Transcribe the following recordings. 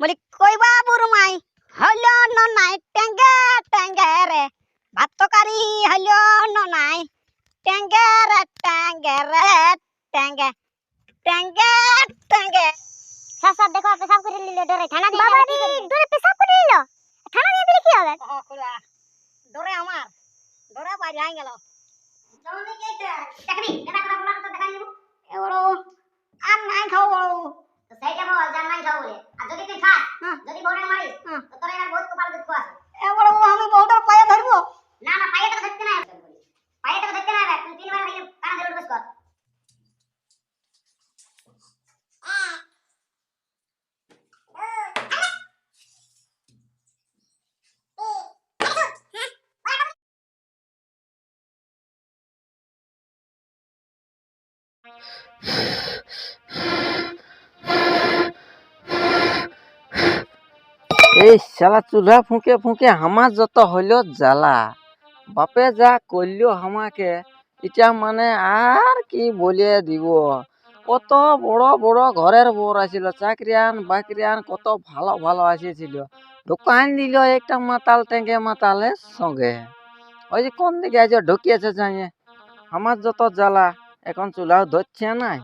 বলি কইবা বুরমাই হইল ন নাই টেঙ্গে টেঙ্গে রে। ভাত তরকারি হইল ন নাই। টেঙ্গে রে টেঙ্গে রে টেঙ্গে টেঙ্গে টেঙ্গে স্যার দেখো পেশাব করে নিল ডরে থানা দিয়ে বাবা রে ডরে পেশাব করে নিল? থানা দিয়ে দিলে কি হবে? ডরে আমার ডরে বাড়ি আই গেল। জলদি গেছে দেখবি এটা কথা বলার তো দেখা নিব এবার আর নাই খাও বড় তো সেইটা বল জান নাই খাও বলে আর যদি তুই খাস হ্যাঁ। যদি বড়ে মারিস হ্যাঁ। তো তোর এর বহুত কপাল দুঃখ আছে এবার আমি বহুটার পায়ে ধরবো না না পায়ে তো ধরতে না পায়ে তো ধরতে না হবে তুই তিনবার ভাই কানা ধরে উঠবস কর এই শালা চুলা ফুঁকে ফুঁকে আমার যত হইল জ্বালা। বাপে যা করল আমাকে এটা মানে আর কি বলিয়ে দিব? কত বড় বড় ঘরের বর আছিল চাকরিয়ান বাকরিয়ান কত ভালো ভালো আসিছিল দোকান দিল একটা মাতাল, টেঙ্গে মাতালের সঙ্গে। ওই যে কোন দিকে আছে ঢুকিয়েছে জানিয়ে আমার যত জ্বালা। এখন চুলাও ধরছে নাই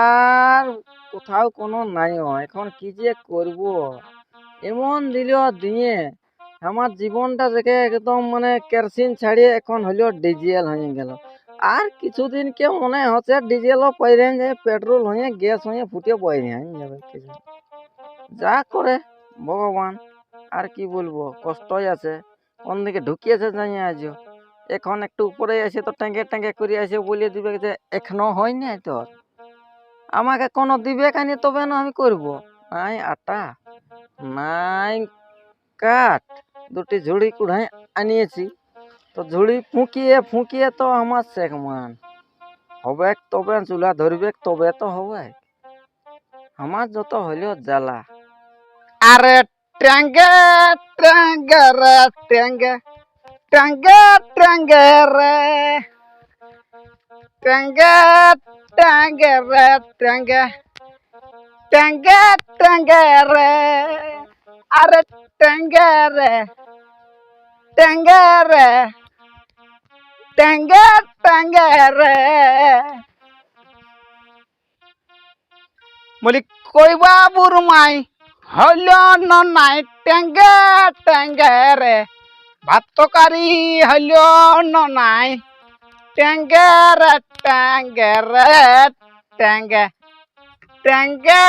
আর কোথাও কোনো নাইও এখন কি যে করব? এমন দিল দিয়ে আমার জীবনটা দেখে একদম মানে কেরোসিন ছাড়িয়ে এখন হলো ডিজেল হয়ে গেল। আর কিছুদিনকে মনে হচ্ছে ডিজেলও পয়রে যে পেট্রোল হয়ে, গ্যাস হয়ে ফুটে হয়ে যাবে কিছু যা করে, ভগবান। আর কি বলব? কষ্টই আছে। কোন দিকে ঢুকিয়েছে জানি আজ এখন একটু উপরে এসে তো ট্যাঙ্কে ট্যাঙ্কে করে এসে বলিয়ে দিবে যে, এখনও হয় নাই তোর? আমাকে কোনো দিবে কানি তবে না আমি করব। নাই, আটা? নাই, কাঠ, দুটি ঝুড়ি কুড়াই আনিয়েছি। তো ঝুড়ি ফুঁকিয়ে ফুঁকিয়ে তো আমার শেখ মান হবে তবে, চুলা ধরবে তবে তো হবে আমার যত হইলেও জ্বালা। আরে ট্যাঙ্গে ট্যাঙ্গে রে ট্যাঙ্গে ট্যাঙ্গে ট্যাঙ্গে রে ট্যাঙ্গে ট্যাঙ্গে রে ট্যাঙ্গে ট্যাঙ্গে ট্যাঙ্গে রে আরে ট্যাঙ্গে রে ট্যাঙ্গে রে ট্যাঙ্গে ট্যাঙ্গে রে বলি কইবা বুরমাই হইল ন নাই টেঙ্গে টেঙ্গে রে ভাত তরকারি হইল নাই টেঙ্গে রে টেঙ্গে রে টেঙ্গে টেঙ্গে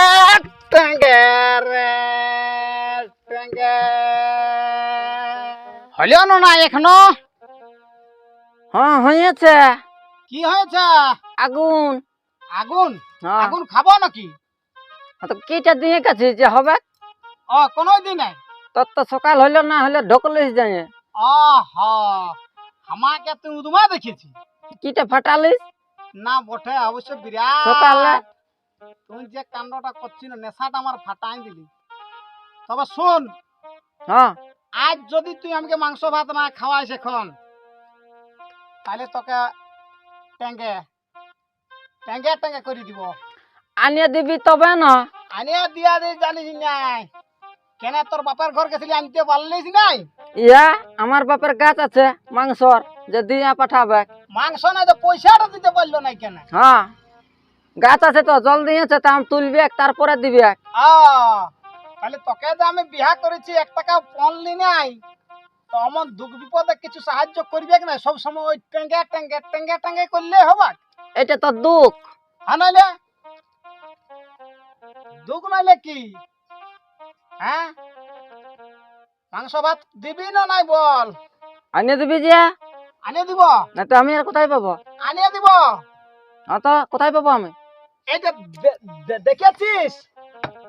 টেঙ্গে রে টেঙ্গে। হইল নাই এখনও? হ্যাঁ হয়েছে। কি হয়েছে? আগুন। আগুন? হ্যাঁ। আগুন খাব নাকি? তো কিটা দিয়ে গেছি যে হবে? ও কোনো দিন। তোর তো সকাল হইল না হলে ঢোকলিস যাই আহা আমাকে তুই উদমা দেখেছি কিটা ফাটালিস? না বটে অবশ্য বিরাট। সকালে? তুই যে কাণ্ডটা করছিস নেশাটা আমার ফাটাই দিলি। তবে শোন হ্যাঁ। আজ যদি তুই আমাকে মাংস ভাত না খাওয়াইস এখন তাহলে তোকে ট্যাঙ্গে ট্যাঙ্গে ট্যাঙ্গে করে দিব। আনিয়ে দিবি তবে না? আনিয়া দিয়া দিয়ে জানিস নাই। কেন তোর বাপের ঘর গেছিলি আনতে পারলিস নাই? ইয়া আমার বাপের গাছ আছে মাংসর যে দিয়ে পাঠাবে। মাংস না যে পয়সাটা দিতে পারল নাই কেন? হ্যাঁ গাছ আছে তো জল দিয়েছে তা আমি তুলবে তারপরে দিবে তাহলে তোকে যে আমি বিহা করেছি এক টাকা পনলি নাই তো আমার দুঃখ বিপদে কিছু সাহায্য করবে না? সব সময় ওই টেঙ্গে টেঙ্গে টেঙ্গে টেঙ্গে করলে হবে এটা তো দুঃখ। হ্যাঁ নাইলে? দুঃখ নাইলে কি? হ্যাঁ? মাংস ভাত দিবি না নাই বল? আনিয়ে দিবি যে? আনিয়ে দিব? না তো আমি আর কোথায় পাবো? আনিয়ে দিব? হ্যাঁ তো কোথায় পাবো আমি? এই যে দেখেছিস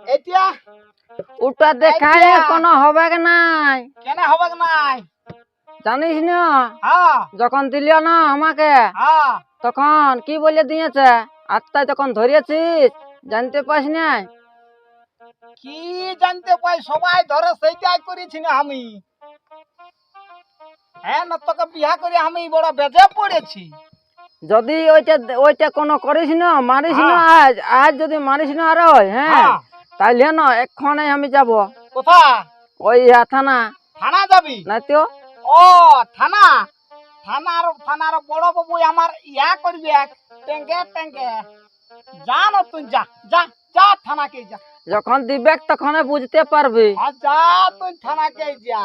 এতিয়া ওটা দেখায়। কোনো হবে নাই। কেন হবে নাই? জানিস না? হ্যাঁ। যখন দিলিও না আমাকে হ্যাঁ। তখন কি বলে দিয়েছে? আত্মায় তখন ধরিয়েছিস? জানতে পাস নাই? কি জানতে পাই সবাই ধরে সেইটাই করেছি না আমি। হ্যাঁ না তোকে বিয়া করে আমি বড় বেজে পড়েছি। যদি ওইটা ওইটা কোনো করিস না মারিস না হ্যাঁ। আজ আজ যদি মারিস না আর ওই, হ্যাঁ হ্যাঁ। তাইলে না এক্ষণে আমি যাব। কোথা ওই থানা। থানা যাবি? নাই তো। ও থানা? থানার থানার বড় বাবু আমার ইয়া করবি এক টেঙ্গে টেঙ্গে। যা না তুই যা যা যা থানাকে যা। যখন দিবে তখন বুঝতে পারবি। আর যা তুই থানাকে যা।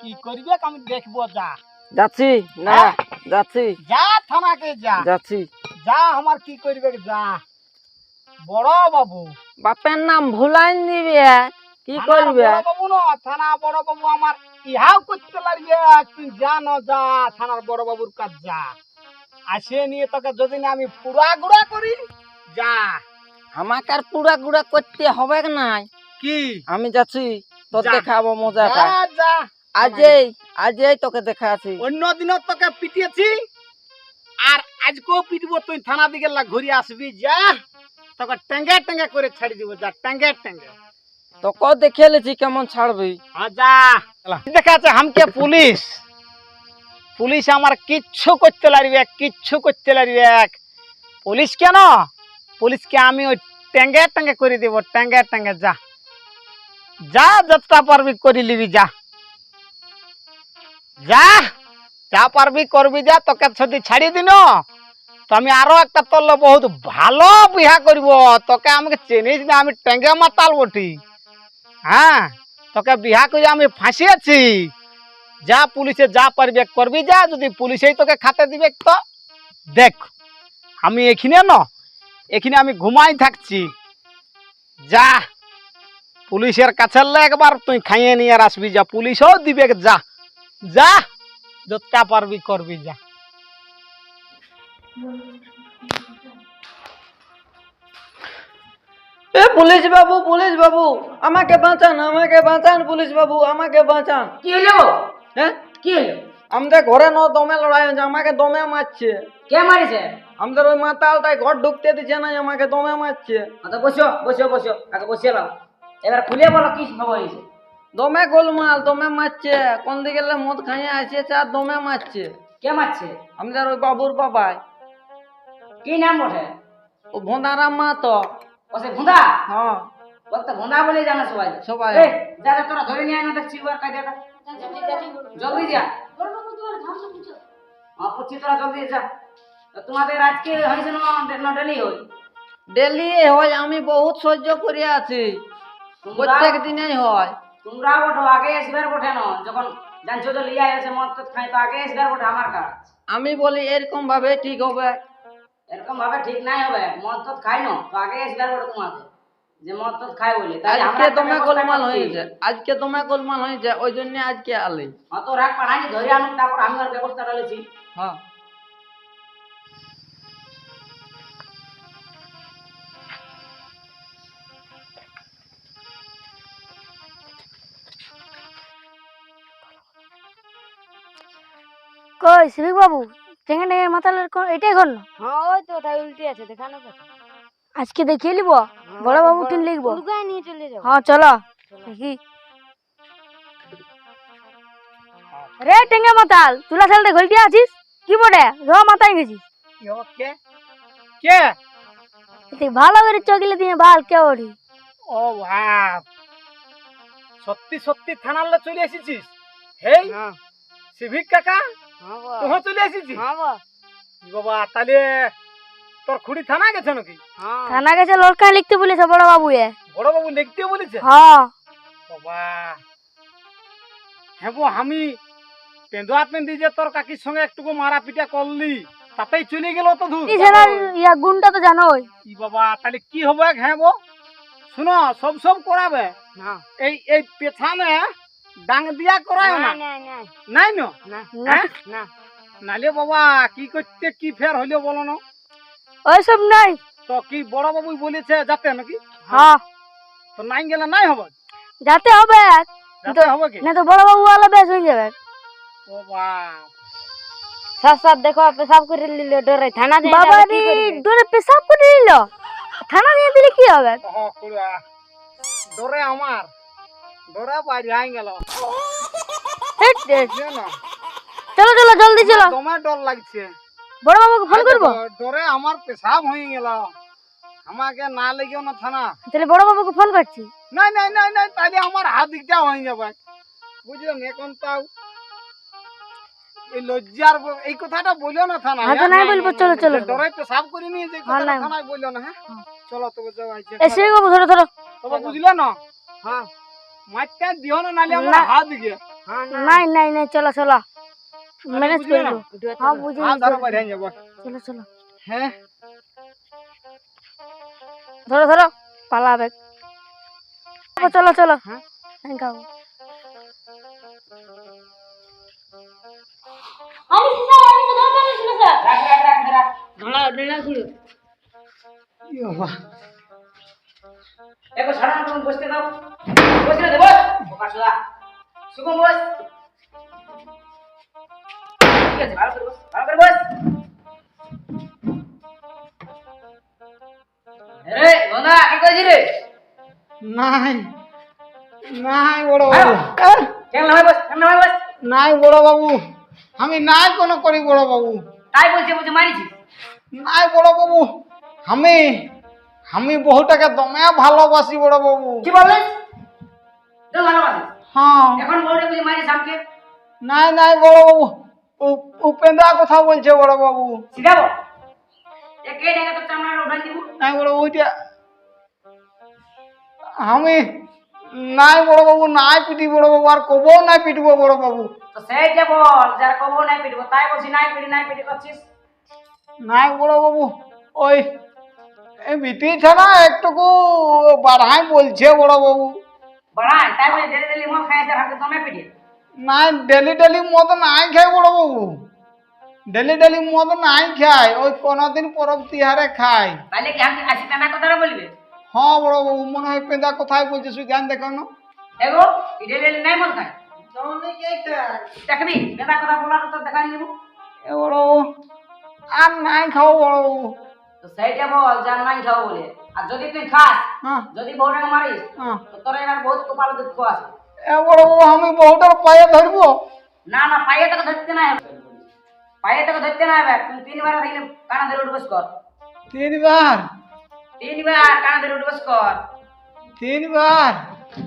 কি করবি আমি দেখব যা। যাচ্ছি না হ্যাঁ। যাচ্ছি। যা থানাকে যা। যাচ্ছি। যা আমার কি করবে যা। বড় বাবু। বাপের নাম ভুলাই নিবি কি করবে? বাবু না থানা বড় বাবু আমার ইহাও করতে লাগবে তুই যা না যা থানার বড় বাবুর কাজ যা। আসে নিয়ে তোকে যদি না আমি পুরা গুড়া করি যা। আমাকে আর পুরা গুড়া করতে হবে নাই? কি? আমি যাচ্ছি তোর যা। দেখাবো মজাটা যা যা। আজই আজই তোকে দেখাচ্ছি অন্য দিনও তোকে পিটিয়েছি আর আজকেও পিটবো তুই থানা দিকে ঘুরে আসবি যা। তোকে টেঙ্গে টেঙ্গে করে ছাড়ি দিব যা টেঙ্গে টেঙ্গে। তোকে দেখে লেছি কেমন ছাড়বি। দেখা যাচ্ছে? হামকে পুলিশ? পুলিশ আমার কিচ্ছু করতে লাগবে কিচ্ছু করতে লাগবে পুলিশ কেন? পুলিশকে আমি ওই ট্যাঙ্গে ট্যাঙ্গে করে দেব, ট্যাঙ্গে ট্যাঙ্গে যা। যা, যতটা পারবি করে নিবি, যা। যা যা পারবি করবি, যা, তোকে যদি ছাড়ি দিন, তো আমি আরও একটা তোর বহুত ভালো বিহা করব। তোকে আমাকে চিনিস না, আমি ট্যাঙ্গে মাতাল বটি। হ্যাঁ তোকে বিহা করে আমি ফাঁসিয়েছি। যা পুলিশে যা পারবে করবি, যা। যদি পুলিশেই তোকে খাতে দিবে, তো দেখ, আমি এখানে ন এখানে আমি ঘুমাই থাকছি। যা পুলিশের কাছে একবার তুই খাইয়ে নিয়ে আর আসবি যা পুলিশও দিবে যা যা যতটা পারবি করবি যা। এ পুলিশ বাবু পুলিশ বাবু আমাকে বাঁচান আমাকে বাঁচান পুলিশ বাবু আমাকে বাঁচান। কি হলো? হ্যাঁ? কি হলো? আমাদের ঘরে ন দমে লড়াই হচ্ছে আমাকে দমে মারছে। কে মারিছে? আমাদের ওই মাতালটাই ঘর ঢুকতে দিচ্ছে না আমাকে দমে মারছে। আচ্ছা বসো বসো বসো আগে বসে নাও এবার খুলে বলো কি খবর হয়েছে? দমে গোলমাল দমে মারছে। কোন দিকে গেলে মদ খাইয়ে আসছে আর দমে মারছে। কে মারছে? আমাদের ওই বাবুর বাবাই। কি নাম বটে? ও ভোঁদারাম মা তো। ও সে ভুঁদা? হ্যাঁ। ও তো ভুঁদা বলে জানো সবাই। সবাই। যা, তোরা ধরে নিয়ে আয় না দেখছি জলদি যা। পুছি জলদি যা তোমাদের আজকে হয়েছে না ডেলি হই ডেলি হয় আমি বহুত সহ্য করে আছি। প্রত্যেক দিনেই হয়। তোমরা ওঠো আগে আসবার বটে না যখন জানছো যে লিয়া আছে মদ তো খাই তো আগে আসবার বটে আমার কাজ আমি বলি এরকম ভাবে ঠিক হবে। এরকম ভাবে ঠিক নাই হবে। মদ তো খাই না তো আগে আসবার বটে তোমাকে যে মদ তো বলে আজকে একটা গোলমাল হয়েছে আজকে তোমার গোলমাল হয়েছে ওই জন্য আজকে আলি। অত রাগ পাড়ানি ধরে আনুক তারপর আমি ওর ব্যবস্থা ডালেছি হ্যাঁ। কই সিভিক বাবু টেঙ্গে টেঙ্গে মাতালের এটাই ঘর না হ্যাঁ ওই তো তাই উল্টে আছে দেখানো আজকে দেখিয়ে নিব বড় বাবু টিন লিখব? লুকায় নিয়ে চলে যাও হ্যাঁ চলো। দেখি। রে টেঙ্গে মাতাল তুলা সালতে ঘলটি আছিস? কি বটে? র মাথায় গেছিস? কে? কে? তুই ভালো করে চকিলে দিয়ে ভালো কে ওঠি ও বাপ। সত্যি সত্যি থানালে চলে এসেছিস? হেই সিভিক কাকা? তুই চলে এসেছিস? হ্যাঁ বা ই বাবা তাহলে তোর খুঁড়ি থানা গেছে নাকি? হ্যাঁ। থানা গেছে লড়কা লিখতে বলেছে বড় বাবু এ বড় বাবু লিখতে বলেছে? হ্যাঁ। বাবা। হ্যাঁ গো, আমি পেন্দুয়া পেন্দি যে তোর কাকির সঙ্গে একটুকু মারা পিটা করলি তাতেই চলে গেল তো দূর এই ইয়া গুণটা তো জানোই। ই বাবা তাহলে কি হবে হ্যাঁ গো শুনো সব সব করাবে। হ্যাঁ এই এই পেছানে ডাং দিয়া করায় না। না না নাই না? না হ্যাঁ না। নালে বাবা কি করতে কি ফের হইল বলো না? ওইসব নাই। তো কি বড় বাবুই বলেছে যাতে নাকি? হ্যাঁ। তো নাই গেলে নাই হবে? যাতে হবে। যাতে হবে কি? না তো বড় বাবু আলা বেশ হয়ে যাবে। ও বাপ। দেখো পেশাব করে নিলে ডরে থানা যাই বাবা রে ডরে পেশাব করে নিল? থানা দিয়ে দিলে কি হবে? ডরে আমার। ডরে বাইরে আই গেল। চলো চলো জলদি চলো। তোমার ডর লাগছে। বড় বাবুকে ফোন করব? ডরে আমার পেশাব হয়ে গেল। আমাকে না লেগেও না থানা। তাহলে বড় বাবুকে ফোন করছি। নাই নাই নাই নাই তাহলে আমার হাত দিকটা হয়ে যাবে। বুঝলেন এখন তাও এই লজ্জার এই কথাটা বলিও না থানা হ্যাঁ তো নাই বলব, চলো, চলো। ডরাই পেশাব করে নিয়ে যে হ্যাঁ, কথাটা। থানায় বলল না হ্যাঁ? চলো তবে যাও আইছে এসে বাবু ধরো ধরো। তবে বুঝলে না? হ্যাঁ। মাইকটা দিও না নালে আমার না। হাত দিকে। নাই নাই নাই চলো চলো। ম্যানেজ বুঝলে না? করব হ্যাঁ বুঝে গেছি, ধরো বাইরে যাব চলো চলো। হ্যাঁ? ধরো ধরো। পালাবে চলো চলো। হ্যাঁ? হ্যাঁ খাব। ই বাবা। একো ছাড়া না তুমি বসতে দাও। বসে দে বস বোকা সুগম বস। ঠিক আছে ভালো করে বস ভালো করে বস রে বন্ধা কি কইছিস রে নাই নাই বড় বাবু কেন ভাই বস কেন ভাই বস নাই বড় বাবু আমি নাই কোনো করি বড় বাবু। তাই বলছি বলছি মারিছিস নাই বড় বাবু। আমি আমি বহুটাকে দমে ভালোবাসি বড় বাবু। কি ভালোবাসিস হ্যাঁ। এখন বলতে বুঝি মারিস আমাকে নাই নাই বড় বাবু। উ- উপেন্দা কথা বলছে বড় বাবু। শিখাবো? নাই বড় ওইটা আমি নাই বড় বাবু নাই পিটি বড় বাবু আর কবও নাই পিটবো বড় বাবু। তো সেইটা বল যার কবো নাই পিটবো তাই বলছি নাই পিটি নাই পিটি করছিস। নাই বড় বাবু ওই এই বিটিছে না একটুকু বাড়াই বলছে বড় বাবু। বাড়াই তাই বলে খাইছে হাতে দমে পিটি নাই ডেলি ডেলি মদ নাই খায় বড় বাবু। ডেলি ডেলি মদ নাই খায় ওই কোনদিন পরব তিহারে খায় তাহলে কি আমি আসি পেনা কথাটা বলবে? হ্যাঁ বড় বাবু মনে হয় পেঁদা কোথায় বলছে শুধু ধ্যান দেখানো এগো ডেলি ডেলি নাই মদ খায় দেখবি পেনা কথা বলার তো দেখাই দিব এ বড় বাবু আর নাই খাও বড় বাবু। তো সেইটা বল যার নাই খাও বলে। আর যদি তুই খাস যদি বউটাকে মারিস তো তোর এবার বহুত কপাল দুঃখ আছে। বড় বাবু আমি বহুটার পায়ে ধরবো। না না পায়ে তোকে ধরতে না হবে। পায়ে তোকে ধরতে না হবে। তুই তিনবার থাকলে কানা ধরে উঠবস কর। তিনবার? তিনবার কানা ধরে উঠবস কর। তিনবার?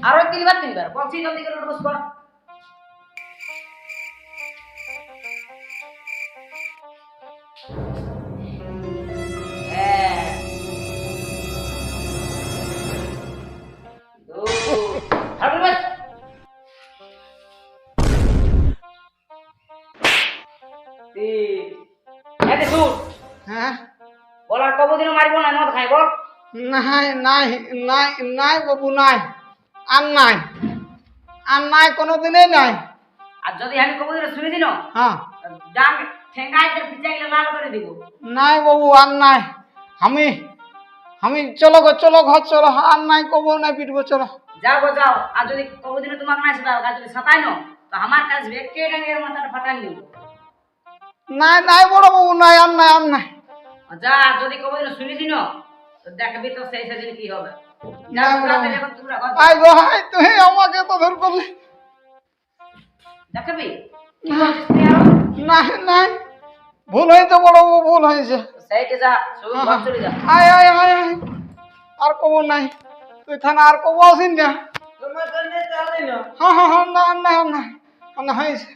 আরও তিনবার তিনবার। বলছি জলদি করে উঠবস কর। নাই নাই নাই নাই বাবু নাই। আর নাই। আর নাই কোনো দিনে নাই। আর যদি আমি কবদিনে শুনে দিন হ্যাঁ। ডাং ঠেঙ্গাই তোর পিছাইলে লাল করে দিব। নাই বাবু আর নাই। আমি আমি চলো গো চলো ঘর চলো। আর নাই কবো নাই পিটবো চলো। যাও গো যাও। আর যদি কবদিনে তোমাকে না সেটাও আর যদি সাতাই নো তো আমার কাছে বেকে ডাঙ্গের মাথাটা ফাটাই নিব নাই নাই বড় বাবু নাই আর নাই আর নাই। যা যদি কবদিনে শুনে দিন দেখবি তো সেই সেদিন কি হবে। আই তুই আমাকে তো ধর করলি। দেখবি? না। আরও? নাই নাই ভুল হয়েছে বড় বাবু ভুল হয়েছে। তো যা শুধু ঘর চলে যা। আয় আয় আয় আয়। আর কবো নাই। তুই থানা আর কবো আসিন না? হ্যাঁ হ্যাঁ হ্যাঁ না না না না হয়েছে।